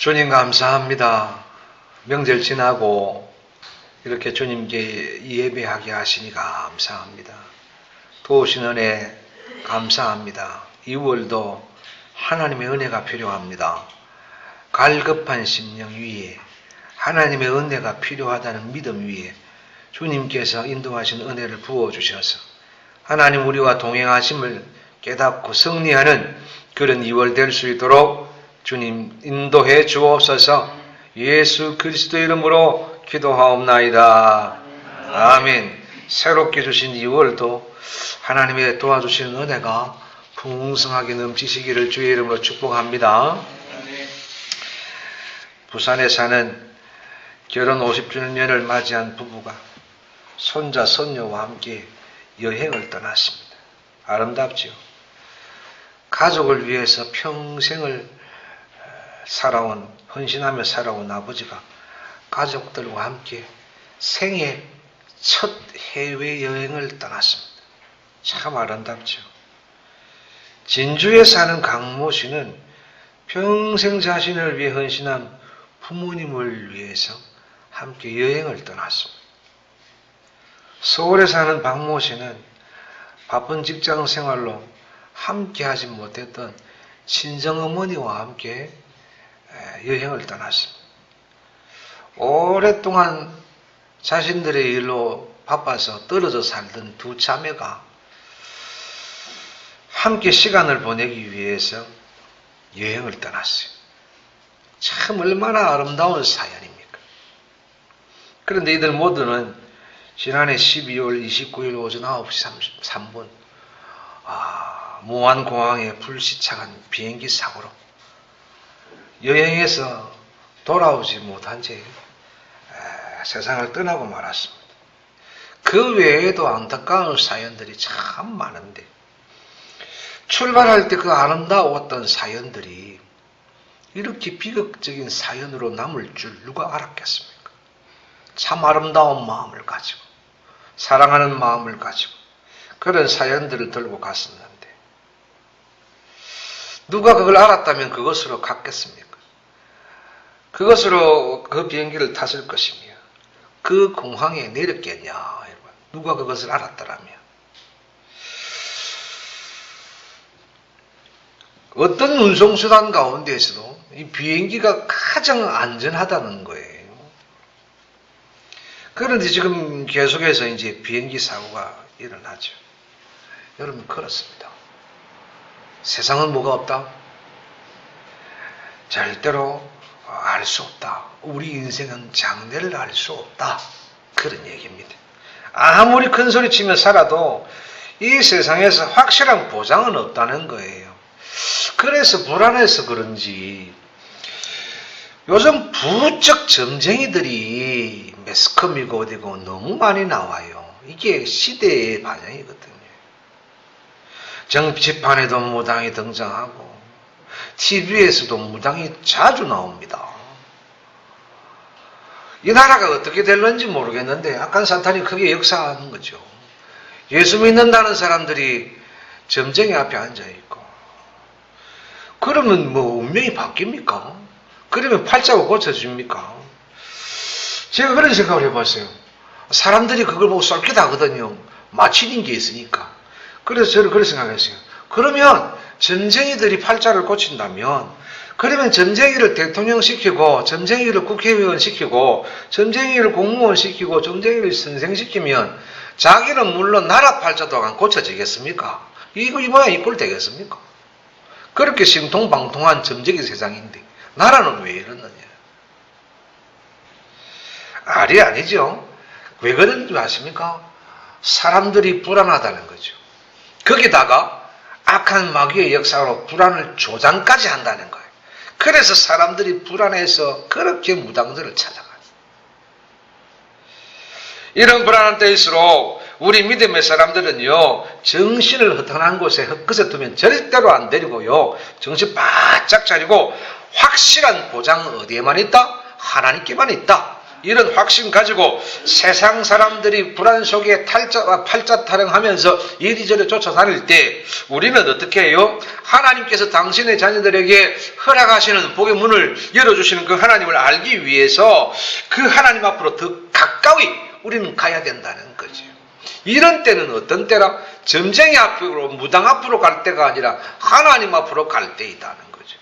주님 감사합니다. 명절 지나고 이렇게 주님께 예배하게 하시니 감사합니다. 도우신 은혜 감사합니다. 2월도 하나님의 은혜가 필요합니다. 갈급한 심령 위에 하나님의 은혜가 필요하다는 믿음 위에 주님께서 인도하신 은혜를 부어주셔서 하나님 우리와 동행하심을 깨닫고 승리하는 그런 2월 될 수 있도록 주님 인도해 주옵소서 예수 그리스도 이름으로 기도하옵나이다. 아멘. 새롭게 주신 2월도 하나님의 도와주시는 은혜가 풍성하게 넘치시기를 주의 이름으로 축복합니다. 부산에 사는 결혼 50주년을 맞이한 부부가 손자, 손녀와 함께 여행을 떠났습니다. 아름답지요. 가족을 위해서 평생을 살아온, 헌신하며 살아온 아버지가 가족들과 함께 생애 첫 해외여행을 떠났습니다. 참 아름답죠. 진주에 사는 강모 씨는 평생 자신을 위해 헌신한 부모님을 위해서 함께 여행을 떠났습니다. 서울에 사는 박모 씨는 바쁜 직장 생활로 함께 하지 못했던 친정어머니와 함께 여행을 떠났습니다. 오랫동안 자신들의 일로 바빠서 떨어져 살던 두 자매가 함께 시간을 보내기 위해서 여행을 떠났어요. 참 얼마나 아름다운 사연입니까? 그런데 이들 모두는 지난해 12월 29일 오전 9시 33분 아, 무안공항에 불시착한 비행기 사고로 여행에서 돌아오지 못한 채 에, 세상을 떠나고 말았습니다. 그 외에도 안타까운 사연들이 참 많은데 출발할 때 그 아름다웠던 사연들이 이렇게 비극적인 사연으로 남을 줄 누가 알았겠습니까? 참 아름다운 마음을 가지고 사랑하는 마음을 가지고 그런 사연들을 들고 갔었는데 누가 그걸 알았다면 그것으로 갔겠습니까? 그것으로 그 비행기를 탔을 것이며 그 공항에 내렸겠냐 여러분. 누가 그것을 알았더라면 어떤 운송수단 가운데에서도 이 비행기가 가장 안전하다는 거예요. 그런데 지금 계속해서 이제 비행기 사고가 일어나죠. 여러분, 그렇습니다. 세상은 뭐가 없다? 절대로 알 수 없다. 우리 인생은 장래를 알 수 없다. 그런 얘기입니다. 아무리 큰 소리 치며 살아도 이 세상에서 확실한 보장은 없다는 거예요. 그래서 불안해서 그런지 요즘 부쩍 점쟁이들이 매스컴이고 어디고 너무 많이 나와요. 이게 시대의 반영이거든요. 정치판에도 무당이 등장하고 TV에서도 무당이 자주 나옵니다. 이 나라가 어떻게 될는지 모르겠는데 악한 사탄이 크게 역사하는 거죠. 예수 믿는다는 사람들이 점쟁이 앞에 앉아 있고 그러면 뭐 운명이 바뀝니까? 그러면 팔자가 고쳐집니까? 제가 그런 생각을 해봤어요. 사람들이 그걸 보고 쏠깃하거든요. 맞히는 게 있으니까. 그래서 저는 그런 생각했어요. 그러면 점쟁이들이 팔자를 고친다면 그러면 점쟁이를 대통령 시키고 점쟁이를 국회의원 시키고 점쟁이를 공무원 시키고 점쟁이를 선생 시키면 자기는 물론 나라 팔자도 안 고쳐지겠습니까? 이거 이모양 이꼴 되겠습니까? 그렇게 신통방통한 점쟁이 세상인데 나라는 왜 이러느냐? 알이 아니죠. 왜 그런지 아십니까? 사람들이 불안하다는 거죠. 거기다가 악한 마귀의 역사로 불안을 조장까지 한다는 거예요. 그래서 사람들이 불안해서 그렇게 무당들을 찾아가요. 이런 불안한 때일수록 우리 믿음의 사람들은요, 정신을 허탄한 곳에 헛것에 두면 절대로 안 데리고요, 정신 바짝 차리고, 확실한 보장은 어디에만 있다? 하나님께만 있다. 이런 확신 가지고 세상 사람들이 불안 속에 탈자, 팔자 타령하면서 이리저리 쫓아다닐 때 우리는 어떻게 해요? 하나님께서 당신의 자녀들에게 허락하시는 복의 문을 열어주시는 그 하나님을 알기 위해서 그 하나님 앞으로 더 가까이 우리는 가야 된다는 거죠. 이런 때는 어떤 때라? 점쟁이 앞으로, 무당 앞으로 갈 때가 아니라 하나님 앞으로 갈 때이다는 거죠.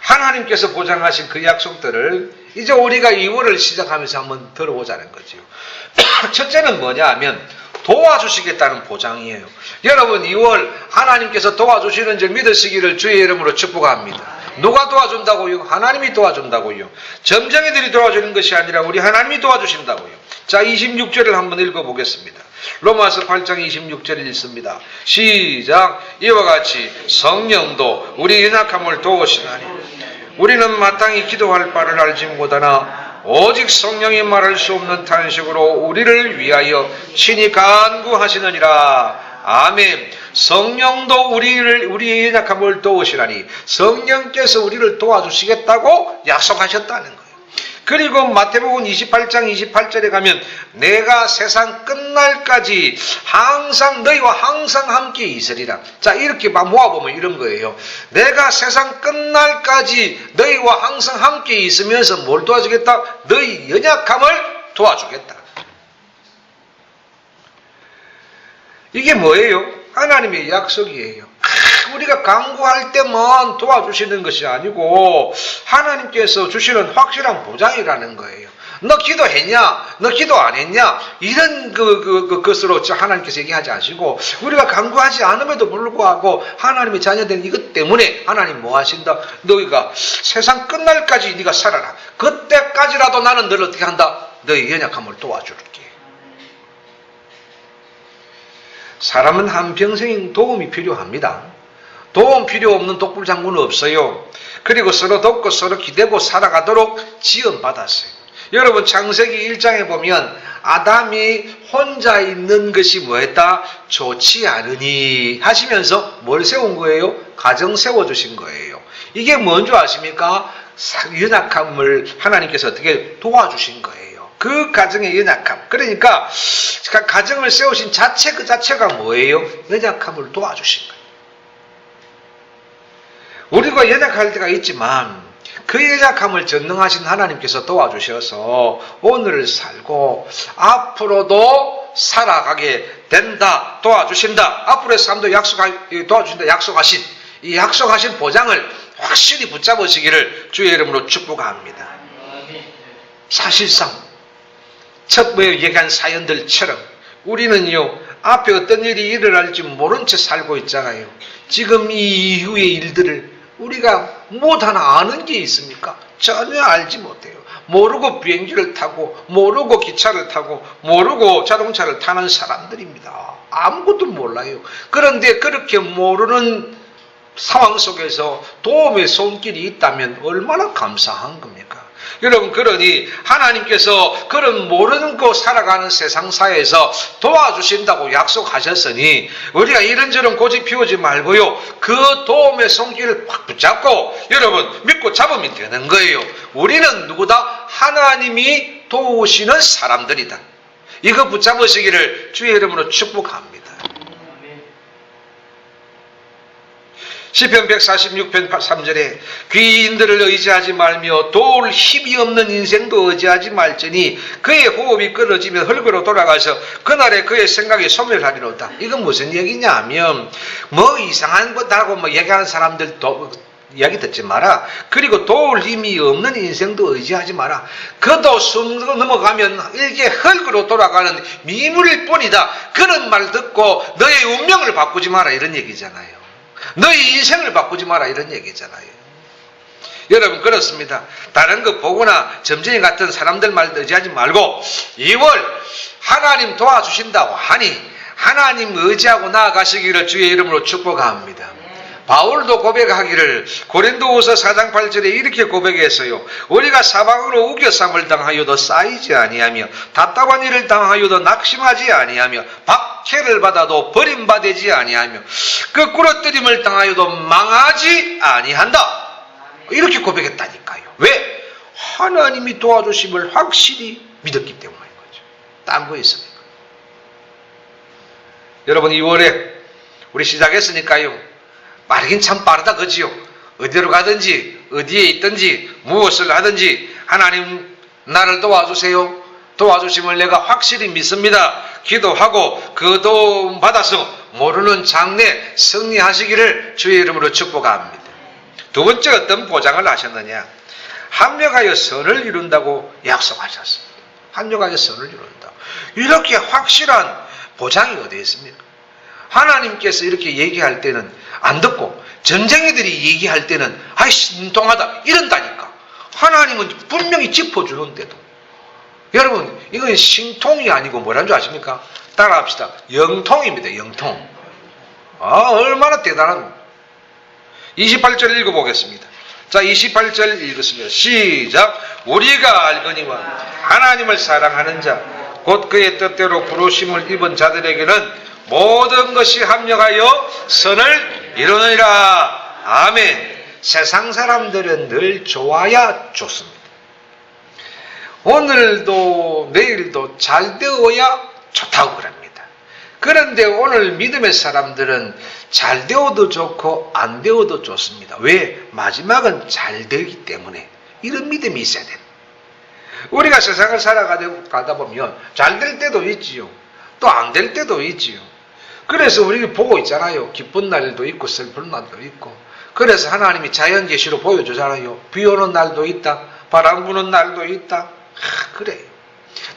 하나님께서 보장하신 그 약속들을 이제 우리가 2월을 시작하면서 한번 들어보자는 거죠. 첫째는 뭐냐 하면 도와주시겠다는 보장이에요. 여러분 2월 하나님께서 도와주시는 줄 믿으시기를 주의 이름으로 축복합니다. 누가 도와준다고요? 하나님이 도와준다고요. 점쟁이들이 도와주는 것이 아니라 우리 하나님이 도와주신다고요. 자 26절을 한번 읽어보겠습니다. 로마서 8장 26절을 읽습니다. 시작 이와 같이 성령도 우리 연약함을 도우시나니 우리는 마땅히 기도할 바를 알지 못하나 오직 성령이 말할 수 없는 탄식으로 우리를 위하여 친히 간구하시느니라. 아멘. 성령도 우리를 우리의 연약함을 도우시라니 성령께서 우리를 도와주시겠다고 약속하셨다는 거예요. 그리고 마태복음 28장 28절에 가면 내가 세상 끝날까지 항상 너희와 항상 함께 있으리라. 자 이렇게 막 모아보면 이런 거예요. 내가 세상 끝날까지 너희와 항상 함께 있으면서 뭘 도와주겠다? 너희 연약함을 도와주겠다. 이게 뭐예요? 하나님의 약속이에요. 아, 우리가 강구할 때만 도와주시는 것이 아니고 하나님께서 주시는 확실한 보장이라는 거예요. 너 기도했냐? 너 기도 안 했냐? 이런 그, 그, 그, 것으로 하나님께서 얘기하지 않으시고, 우리가 강구하지 않음에도 불구하고, 하나님의 자녀된 이것 때문에 하나님 뭐 하신다? 너희가 세상 끝날까지 네가 살아라. 그때까지라도 나는 너를 어떻게 한다? 너희 연약함을 도와줄게. 사람은 한평생 도움이 필요합니다. 도움 필요 없는 독불 장군은 없어요. 그리고 서로 돕고 서로 기대고 살아가도록 지원받았어요. 여러분 창세기 1장에 보면 아담이 혼자 있는 것이 뭐했다? 좋지 않으니 하시면서 뭘 세운 거예요? 가정 세워주신 거예요. 이게 뭔지 아십니까? 연약함을 하나님께서 어떻게 도와주신 거예요. 그 가정의 연약함. 그러니까 가정을 세우신 자체 그 자체가 뭐예요? 연약함을 도와주신. 우리가 연약할 때가 있지만 그 연약함을 전능하신 하나님께서 도와주셔서 오늘을 살고 앞으로도 살아가게 된다 도와주신다 앞으로의 삶도 약속 도와주신다 약속하신 이 약속하신 보장을 확실히 붙잡으시기를 주의 이름으로 축복합니다. 사실상 첫번에 얘기한 사연들처럼 우리는요 앞에 어떤 일이 일어날지 모른 채 살고 있잖아요. 지금 이 이후의 일들을 우리가 못 하나 아는 게 있습니까? 전혀 알지 못해요. 모르고 비행기를 타고, 모르고 기차를 타고, 모르고 자동차를 타는 사람들입니다. 아무것도 몰라요. 그런데 그렇게 모르는 상황 속에서 도움의 손길이 있다면 얼마나 감사한 겁니까? 여러분 그러니 하나님께서 그런 모르는 거 살아가는 세상사에서 도와주신다고 약속하셨으니 우리가 이런저런 고집 피우지 말고요. 그 도움의 손길을 팍 붙잡고 여러분 믿고 잡으면 되는 거예요. 우리는 누구다? 하나님이 도우시는 사람들이다. 이거 붙잡으시기를 주의 이름으로 축복합니다 시편 146편 3절에 귀인들을 의지하지 말며 도울 힘이 없는 인생도 의지하지 말지니 그의 호흡이 끊어지면 흙으로 돌아가서 그날에 그의 생각이 소멸하리로다. 이건 무슨 얘기냐 하면 뭐 이상한 거다고 뭐 얘기하는 사람들 도 이야기 듣지 마라. 그리고 도울 힘이 없는 인생도 의지하지 마라. 그도 숨 넘어가면 일개 흙으로 돌아가는 미물일 뿐이다. 그런 말 듣고 너의 운명을 바꾸지 마라. 이런 얘기잖아요. 너희 인생을 바꾸지 마라 이런 얘기잖아요. 여러분 그렇습니다. 다른 거 보거나 점쟁이 같은 사람들 말 의지하지 말고 2월 하나님 도와주신다고 하니 하나님 의지하고 나아가시기를 주의 이름으로 축복합니다. 바울도 고백하기를 고린도후서 4장 8절에 이렇게 고백했어요. 우리가 사방으로 우겨쌈을 당하여도 쌓이지 아니하며 답답한 일을 당하여도 낙심하지 아니하며 박해를 받아도 버림받지 아니하며 그 꾸러뜨림을 당하여도 망하지 아니한다. 이렇게 고백했다니까요. 왜? 하나님이 도와주심을 확실히 믿었기 때문인 거죠. 딴 거 있습니까? 여러분 2월에 우리 시작했으니까요. 빠르긴 참 빠르다 그지요. 어디로 가든지 어디에 있든지 무엇을 하든지 하나님 나를 도와주세요. 도와주심을 내가 확실히 믿습니다. 기도하고 그 도움 받아서 모르는 장래 승리하시기를 주의 이름으로 축복합니다. 두 번째 어떤 보장을 하셨느냐? 합력하여 선을 이룬다고 약속하셨습니다. 합력하여 선을 이룬다. 이렇게 확실한 보장이 어디 있습니까? 하나님께서 이렇게 얘기할 때는 안 듣고 전쟁이들이 얘기할 때는 아이 신통하다 이런다니까. 하나님은 분명히 짚어주는데도 여러분 이건 신통이 아니고 뭐란 줄 아십니까? 따라합시다. 영통입니다. 영통. 아 얼마나 대단한 28절 읽어보겠습니다. 자 28절 읽었습니다. 시작 우리가 알거니와 하나님을 사랑하는 자 곧 그의 뜻대로 부르심을 입은 자들에게는 모든 것이 합력하여 선을 이루느니라. 아멘. 세상 사람들은 늘 좋아야 좋습니다. 오늘도 내일도 잘 되어야 좋다고 그럽니다. 그런데 오늘 믿음의 사람들은 잘 되어도 좋고 안 되어도 좋습니다. 왜? 마지막은 잘 되기 때문에 이런 믿음이 있어야 됩니다. 우리가 세상을 살아가다 보면 잘 될 때도 있지요. 또 안 될 때도 있지요. 그래서 우리가 보고 있잖아요. 기쁜 날도 있고 슬픈 날도 있고. 그래서 하나님이 자연 계시로 보여주잖아요. 비 오는 날도 있다. 바람 부는 날도 있다. 아, 그래요.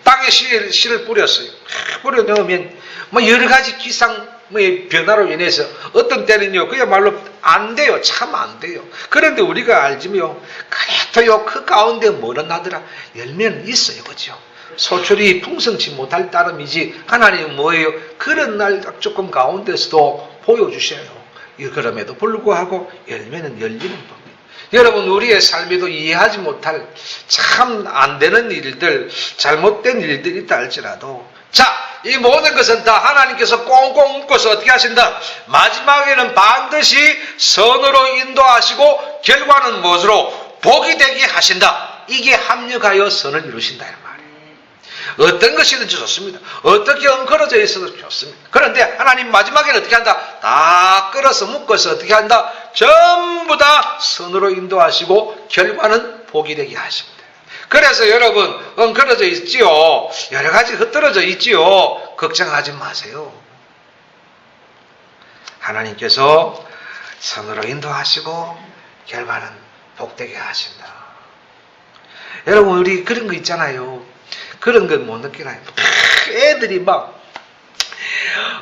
땅에 씨를, 씨를 뿌렸어요. 아, 뿌려 넣으면 뭐 여러 가지 기상 뭐 변화로 인해서 어떤 때는요 그야말로 안 돼요 참 안 돼요 그런데 우리가 알지요 그래도요 그 가운데 뭐는 나더라 열매는 있어요 그죠 소출이 풍성치 못할 따름이지 하나님은 뭐예요 그런 날 조금 가운데서도 보여주셔요 그럼에도 불구하고 열매는 열리는 겁니다 여러분 우리의 삶에도 이해하지 못할 참 안 되는 일들 잘못된 일들이 있다 할지라도 자 이 모든 것은 다 하나님께서 꽁꽁 묶어서 어떻게 하신다? 마지막에는 반드시 선으로 인도하시고 결과는 무엇으로? 복이 되게 하신다. 이게 합력하여 선을 이루신다. 어떤 것이든지 좋습니다. 어떻게 엉클어져 있어도 좋습니다. 그런데 하나님 마지막에는 어떻게 한다? 다 끌어서 묶어서 어떻게 한다? 전부 다 선으로 인도하시고 결과는 복이 되게 하십니다. 그래서 여러분 엉클어져 있지요. 여러 가지 흩어져 있지요. 걱정하지 마세요. 하나님께서 선으로 인도하시고 결과는 복되게 하신다. 여러분 우리 그런 거 있잖아요. 그런 건 못 느끼나요? 애들이 막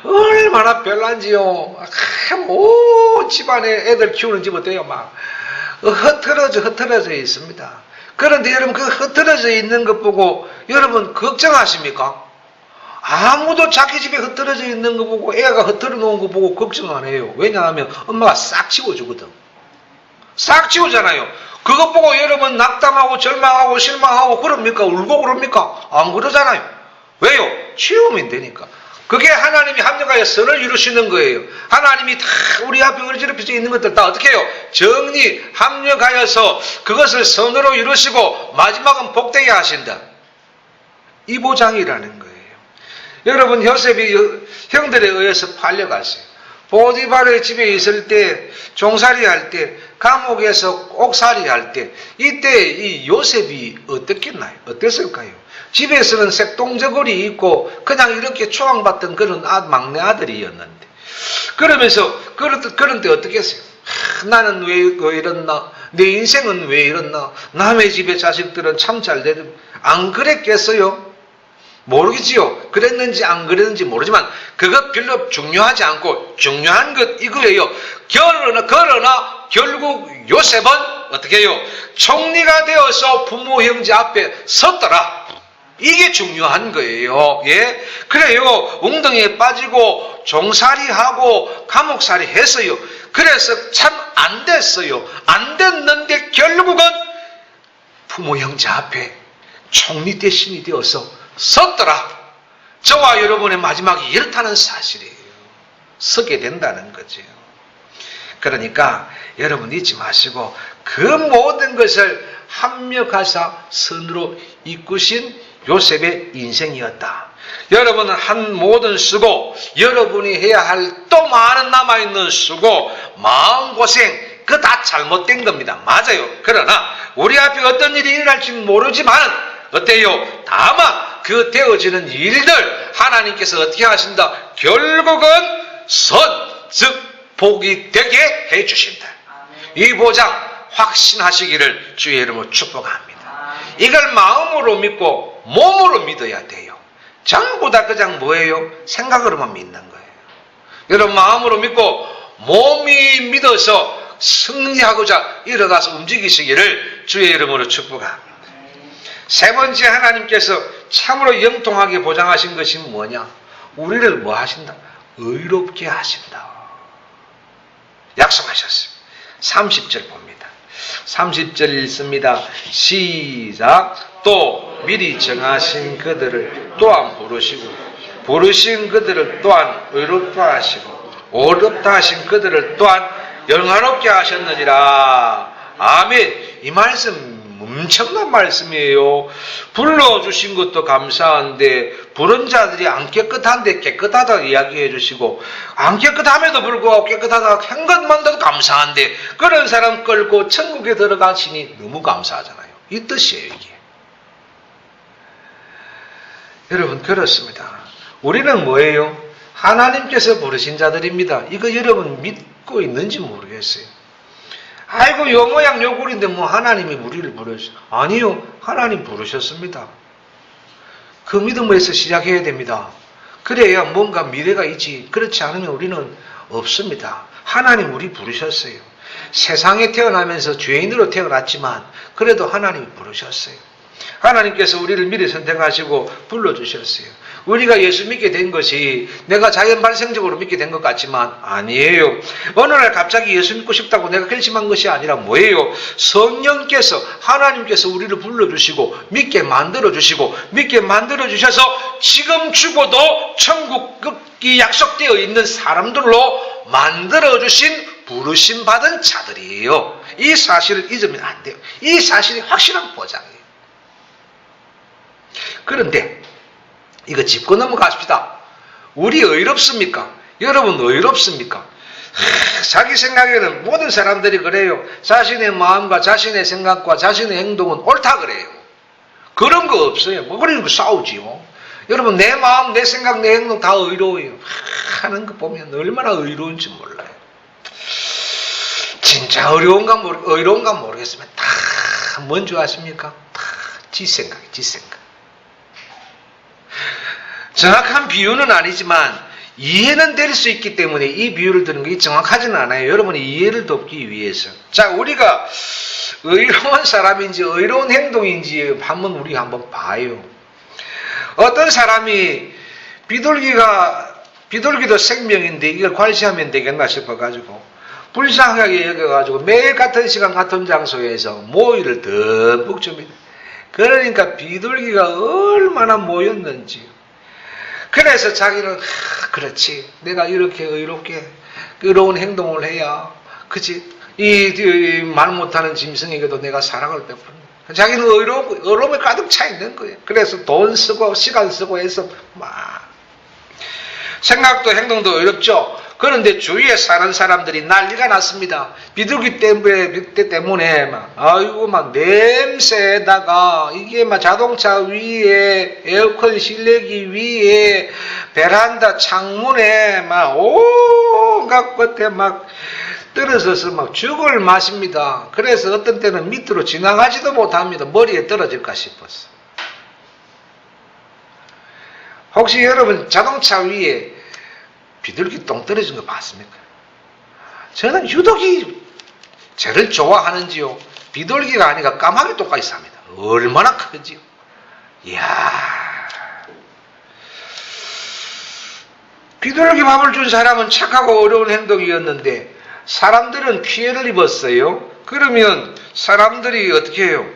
얼마나 별난지요. 온 집안에 애들 키우는 집 어때요? 막 흩어져 흩어져 있습니다. 그런데 여러분 그 흩어져 있는 것 보고 여러분 걱정하십니까? 아무도 자기 집에 흩어져 있는 거 보고 애가 흩어져 놓은 거 보고 걱정 안 해요. 왜냐하면 엄마가 싹 치워주거든. 싹 치우잖아요. 그것 보고 여러분 낙담하고 절망하고 실망하고 그럽니까? 울고 그럽니까? 안 그러잖아요. 왜요? 치우면 되니까. 그게 하나님이 합력하여 선을 이루시는 거예요. 하나님이 다 우리 앞에 어지럽혀져 있는 것들 다 어떻게 해요? 정리, 합력하여서 그것을 선으로 이루시고 마지막은 복되게 하신다. 이 보장이라는 거예요. 여러분 요셉이 형들에 의해서 팔려갔어요. 보디발의 집에 있을 때 종살이 할 때 감옥에서 옥살이 할 때 이때 이 요셉이 어떻겠나요? 어땠을까요? 집에서는 색동저고리 입고 그냥 이렇게 초항받던 그런 아, 막내 아들이었는데 그러면서 그런, 그런데 어떻게 했어요? 하, 나는 왜, 왜 이랬나? 내 인생은 왜 이랬나? 남의 집의 자식들은 참 잘 되는 안 그랬겠어요? 모르겠지요. 그랬는지 안 그랬는지 모르지만 그것 별로 중요하지 않고 중요한 것 이거예요. 그러나, 그러나 결국 요셉은 어떻게 해요? 총리가 되어서 부모 형제 앞에 섰더라. 이게 중요한 거예요. 예? 그래요. 웅덩이에 빠지고 종살이하고 감옥살이 했어요. 그래서 참 안 됐어요. 안 됐는데 결국은 부모 형제 앞에 총리 대신이 되어서 섰더라. 저와 여러분의 마지막이 이렇다는 사실이에요. 서게 된다는 거죠. 그러니까 여러분 잊지 마시고 그 모든 것을 합력하사 선으로 이끄신 요셉의 인생이었다. 여러분은 한 모든 수고, 여러분이 해야 할 또 많은 남아있는 수고, 마음고생, 그 다 잘못된 겁니다. 맞아요. 그러나 우리 앞에 어떤 일이 일어날지 모르지만 어때요? 다만 그 되어지는 일들 하나님께서 어떻게 하신다? 결국은 선, 즉 복이 되게 해 주신다. 이 보장 확신하시기를 주의 이름으로 축복합니다. 이걸 마음으로 믿고 몸으로 믿어야 돼요. 전부 다 그냥 뭐예요? 생각으로만 믿는 거예요. 여러분 마음으로 믿고 몸이 믿어서 승리하고자 일어나서 움직이시기를 주의 이름으로 축복합니다. 세 번째 하나님께서 참으로 영통하게 보장하신 것이 뭐냐? 우리를 뭐 하신다? 의롭게 하신다. 약속하셨어요. 30절 봅니다. 30절 읽습니다. 시작. 또 미리 정하신 그들을 또한 부르시고 부르신 그들을 또한 의롭다 하시고 어렵다 하신 그들을 또한 영화롭게 하셨느니라. 아멘. 이 말씀 엄청난 말씀이에요. 불러주신 것도 감사한데, 부른 자들이 안 깨끗한데 깨끗하다 이야기해 주시고, 안 깨끗함에도 불구하고 깨끗하다 한 것만도 감사한데, 그런 사람 끌고 천국에 들어가시니 너무 감사하잖아요. 이 뜻이에요, 이게. 여러분, 그렇습니다. 우리는 뭐예요? 하나님께서 부르신 자들입니다. 이거 여러분 믿고 있는지 모르겠어요. 아이고 요 모양 요 꼴인데 뭐 하나님이 우리를 부르셨 아니요 하나님 부르셨습니다. 그 믿음에서 시작해야 됩니다. 그래야 뭔가 미래가 있지. 그렇지 않으면 우리는 없습니다. 하나님 우리 부르셨어요. 세상에 태어나면서 죄인으로 태어났지만 그래도 하나님이 부르셨어요. 하나님께서 우리를 미리 선택하시고 불러주셨어요. 우리가 예수 믿게 된 것이 내가 자연 발생적으로 믿게 된 것 같지만 아니에요. 어느 날 갑자기 예수 믿고 싶다고 내가 결심한 것이 아니라 뭐예요? 성령께서 하나님께서 우리를 불러주시고 믿게 만들어주시고 믿게 만들어주셔서 지금 죽어도 천국 이 약속되어 있는 사람들로 만들어주신 부르심 받은 자들이에요. 이 사실을 잊으면 안 돼요. 이 사실이 확실한 보장이에요. 그런데 이거 짚고 넘어가십시다. 우리 의롭습니까? 여러분 의롭습니까? 하, 자기 생각에는 모든 사람들이 그래요. 자신의 마음과 자신의 생각과 자신의 행동은 옳다 그래요. 그런 거 없어요. 뭐 그러니까 싸우지요. 여러분 내 마음, 내 생각, 내 행동 다 의로워요. 하, 하는 거 보면 얼마나 의로운지 몰라요. 진짜 어려운가 모르, 의로운가 모르겠으면 다 뭔지 아십니까? 다 지 생각, 지 생각. 정확한 비유는 아니지만 이해는 될 수 있기 때문에 이 비유를 드는 게 정확하지는 않아요. 여러분이 이해를 돕기 위해서. 자, 우리가 의로운 사람인지 의로운 행동인지 한번 우리 한번 봐요. 어떤 사람이 비둘기가 비둘기도 생명인데 이걸 관시하면 되겠나 싶어 가지고 불쌍하게 여겨 가지고 매일 같은 시간 같은 장소에서 모이를 듬뿍 줍니다. 그러니까 비둘기가 얼마나 모였는지. 그래서 자기는 하, 그렇지 내가 이렇게 의롭게 의로운 행동을 해야 그치 이말 못하는 짐승에게도 내가 사랑을 베푼다. 자기는 의로움, 의로움에 가득 차 있는 거예요. 그래서 돈 쓰고 시간 쓰고 해서 막 생각도 행동도 어렵죠. 그런데 주위에 사는 사람들이 난리가 났습니다. 비둘기 때문에, 때문에 막, 아이고, 막 냄새에다가 이게 막 자동차 위에, 에어컨 실내기 위에, 베란다 창문에 막 온갖 것에 막 떨어져서 막 죽을 맛입니다. 그래서 어떤 때는 밑으로 지나가지도 못합니다. 머리에 떨어질까 싶어서. 혹시 여러분 자동차 위에 비둘기 똥 떨어진 거 봤습니까? 저는 유독이 저를 좋아하는지요. 비둘기가 아니라 까마귀 똥까지 삽니다. 얼마나 크지요. 이야. 비둘기 밥을 준 사람은 착하고 어려운 행동이었는데 사람들은 피해를 입었어요. 그러면 사람들이 어떻게 해요?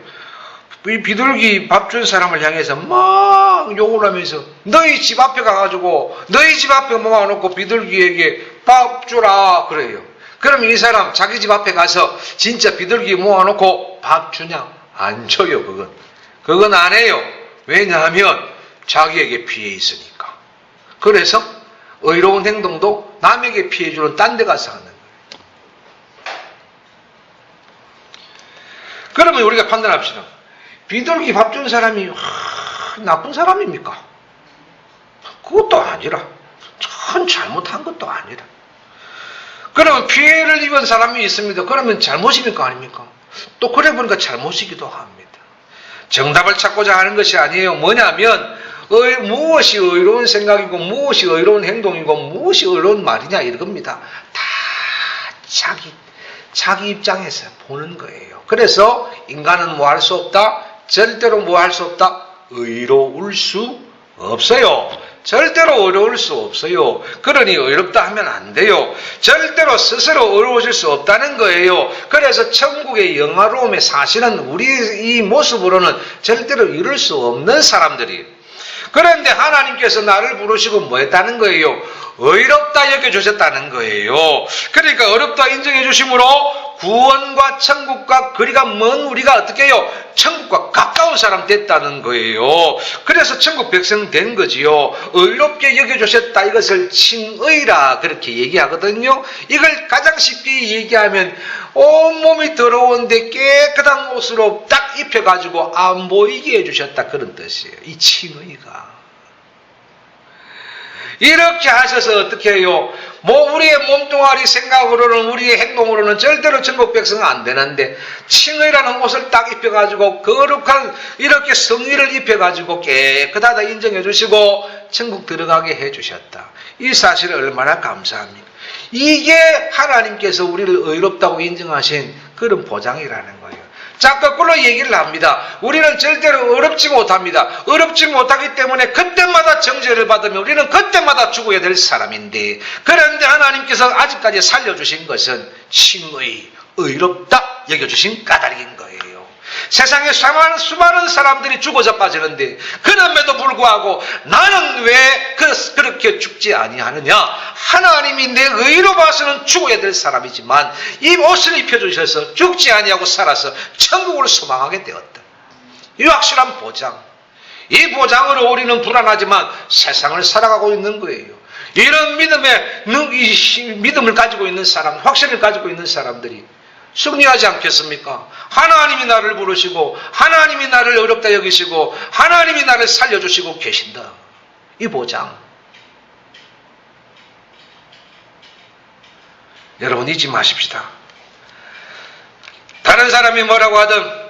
이 비둘기 밥 준 사람을 향해서 막 욕을 하면서 너희 집 앞에 가가지고 너희 집 앞에 모아놓고 비둘기에게 밥 주라 그래요. 그럼 이 사람 자기 집 앞에 가서 진짜 비둘기 모아놓고 밥 주냐? 안 줘요, 그건. 그건 안 해요. 왜냐하면 자기에게 피해 있으니까. 그래서 의로운 행동도 남에게 피해 주는 딴 데 가서 하는 거예요. 그러면 우리가 판단합시다. 비둘기 밥 준 사람이 하, 나쁜 사람입니까? 그것도 아니라 전 잘못한 것도 아니라 그러면 피해를 입은 사람이 있습니다. 그러면 잘못입니까? 아닙니까? 또 그래 보니까 잘못이기도 합니다. 정답을 찾고자 하는 것이 아니에요. 뭐냐면 의, 무엇이 의로운 생각이고 무엇이 의로운 행동이고 무엇이 의로운 말이냐 이겁니다. 다 자기 자기 입장에서 보는 거예요. 그래서 인간은 뭐 할 수 없다? 절대로 뭐 할 수 없다? 의로울 수 없어요. 절대로 어려울 수 없어요. 그러니 어렵다 하면 안 돼요. 절대로 스스로 어려워질 수 없다는 거예요. 그래서 천국의 영화로움의 사실은 우리 이 모습으로는 절대로 이룰 수 없는 사람들이. 그런데 하나님께서 나를 부르시고 뭐 했다는 거예요? 의롭다 여겨주셨다는 거예요. 그러니까 어렵다 인정해 주심으로 구원과 천국과 거리가 먼 우리가 어떻게 해요? 천국과 가까운 사람 됐다는 거예요. 그래서 천국 백성 된 거지요. 의롭게 여겨주셨다. 이것을 칭의라 그렇게 얘기하거든요. 이걸 가장 쉽게 얘기하면 온몸이 더러운데 깨끗한 옷으로 딱 입혀가지고 안 보이게 해주셨다. 그런 뜻이에요. 이 칭의가. 이렇게 하셔서 어떻게 해요? 뭐 우리의 몸뚱아리 생각으로는 우리의 행동으로는 절대로 천국 백성은 안 되는데 칭의라는 옷을 딱 입혀가지고 거룩한 이렇게 성의를 입혀가지고 깨끗하다 인정해 주시고 천국 들어가게 해 주셨다. 이 사실을 얼마나 감사합니까? 이게 하나님께서 우리를 의롭다고 인정하신 그런 보장이라는 거예요. 자, 거꾸로 얘기를 합니다. 우리는 절대로 어렵지 못합니다. 어렵지 못하기 때문에 그때마다 정죄를 받으면 우리는 그때마다 죽어야 될 사람인데, 그런데 하나님께서 아직까지 살려주신 것은 칭의, 의롭다 여겨주신 까닭인. 세상에 수많은, 사람들이 죽어져 빠지는데, 그럼에도 불구하고 나는 왜 그, 그렇게 죽지 아니하느냐? 하나님이 내 의로 봐서는 죽어야 될 사람이지만, 이 옷을 입혀주셔서 죽지 아니하고 살아서 천국을 소망하게 되었다. 이 확실한 보장. 이 보장으로 우리는 불안하지만 세상을 살아가고 있는 거예요. 이런 믿음에, 믿음을 가지고 있는 사람, 확신을 가지고 있는 사람들이 승리하지 않겠습니까? 하나님이 나를 부르시고, 하나님이 나를 어렵다 여기시고, 하나님이 나를 살려주시고 계신다. 이 보장. 여러분 잊지 마십시다. 다른 사람이 뭐라고 하든,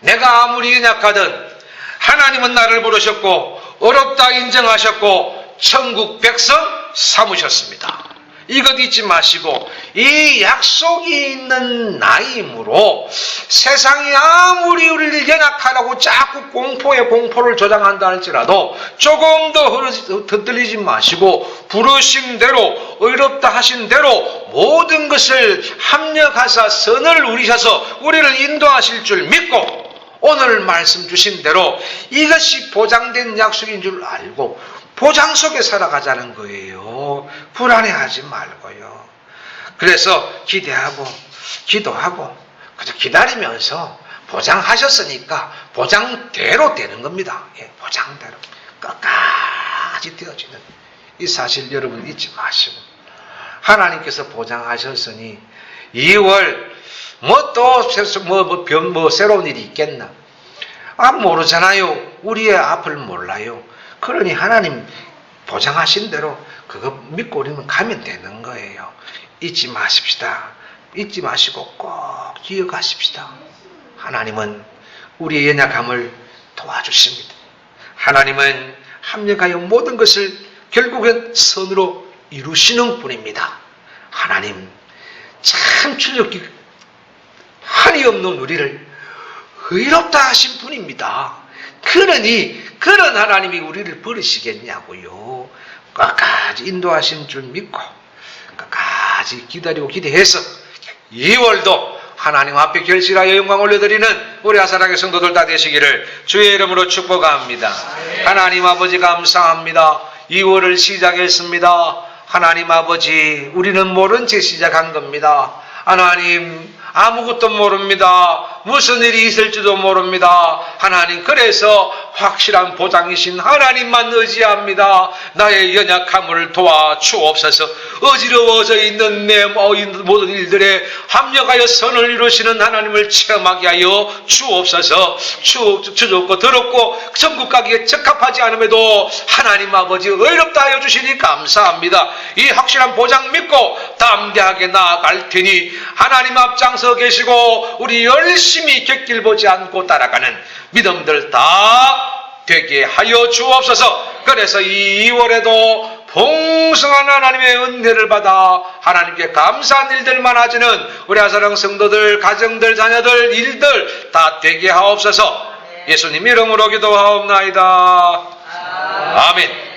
내가 아무리 연약하든, 하나님은 나를 부르셨고, 어렵다 인정하셨고, 천국 백성 삼으셨습니다. 이것 잊지 마시고, 이 약속이 있는 나이므로 세상이 아무리 우리를 연약하다고 자꾸 공포에 공포를 조장한다 할지라도 조금 더 흔들리지 마시고, 부르신 대로, 의롭다 하신 대로 모든 것을 합력하사 선을 우리셔서 우리를 인도하실 줄 믿고, 오늘 말씀 주신 대로 이것이 보장된 약속인 줄 알고 보장 속에 살아가자는 거예요. 불안해하지 말고요. 그래서 기대하고 기도하고 그저 기다리면서 보장하셨으니까 보장대로 되는 겁니다. 예, 보장대로 끝까지 되어지는 이 사실 여러분 잊지 마시고 하나님께서 보장하셨으니 2월 뭐또 뭐, 뭐, 변, 뭐 새로운 일이 있겠나? 아 모르잖아요. 우리의 앞을 몰라요. 그러니 하나님 보장하신 대로 그거 믿고 우리는 가면 되는 거예요. 잊지 마십시다. 잊지 마시고 꼭 기억하십시다. 하나님은 우리의 연약함을 도와주십니다. 하나님은 합력하여 모든 것을 결국엔 선으로 이루시는 분입니다. 하나님 참 출력기 한이 없는 우리를 의롭다 하신 분입니다. 그러니 그런 하나님이 우리를 버리시겠냐고요. 끝까지 인도하신 줄 믿고 끝까지 기다리고 기대해서 2월도 하나님 앞에 결실하여 영광 올려드리는 우리 아사랑의 성도들 다 되시기를 주의 이름으로 축복합니다. 하나님 아버지 감사합니다. 2월을 시작했습니다. 하나님 아버지 우리는 모른 채 시작한 겁니다. 하나님 아무것도 모릅니다. 무슨 일이 있을지도 모릅니다. 하나님 그래서 확실한 보장이신 하나님만 의지합니다. 나의 연약함을 도와 주옵소서. 어지러워져 있는 내 모든 일들에 합력하여 선을 이루시는 하나님을 체험하게 하여 주옵소서. 주, 주좋고 더럽고 천국 가기에 적합하지 않음에도 하나님 아버지 의롭다 하여 주시니 감사합니다. 이 확실한 보장 믿고 담대하게 나아갈 테니 하나님 앞장서 계시고 우리 열심히 객길 보지 않고 따라가는 믿음들 다 되게 하여 주옵소서. 그래서 이 2월에도 풍성한 하나님의 은혜를 받아 하나님께 감사한 일들만 하지는 우리 아사랑 성도들, 가정들, 자녀들, 일들 다 되게 하옵소서. 예수님 이름으로 기도하옵나이다. 아멘.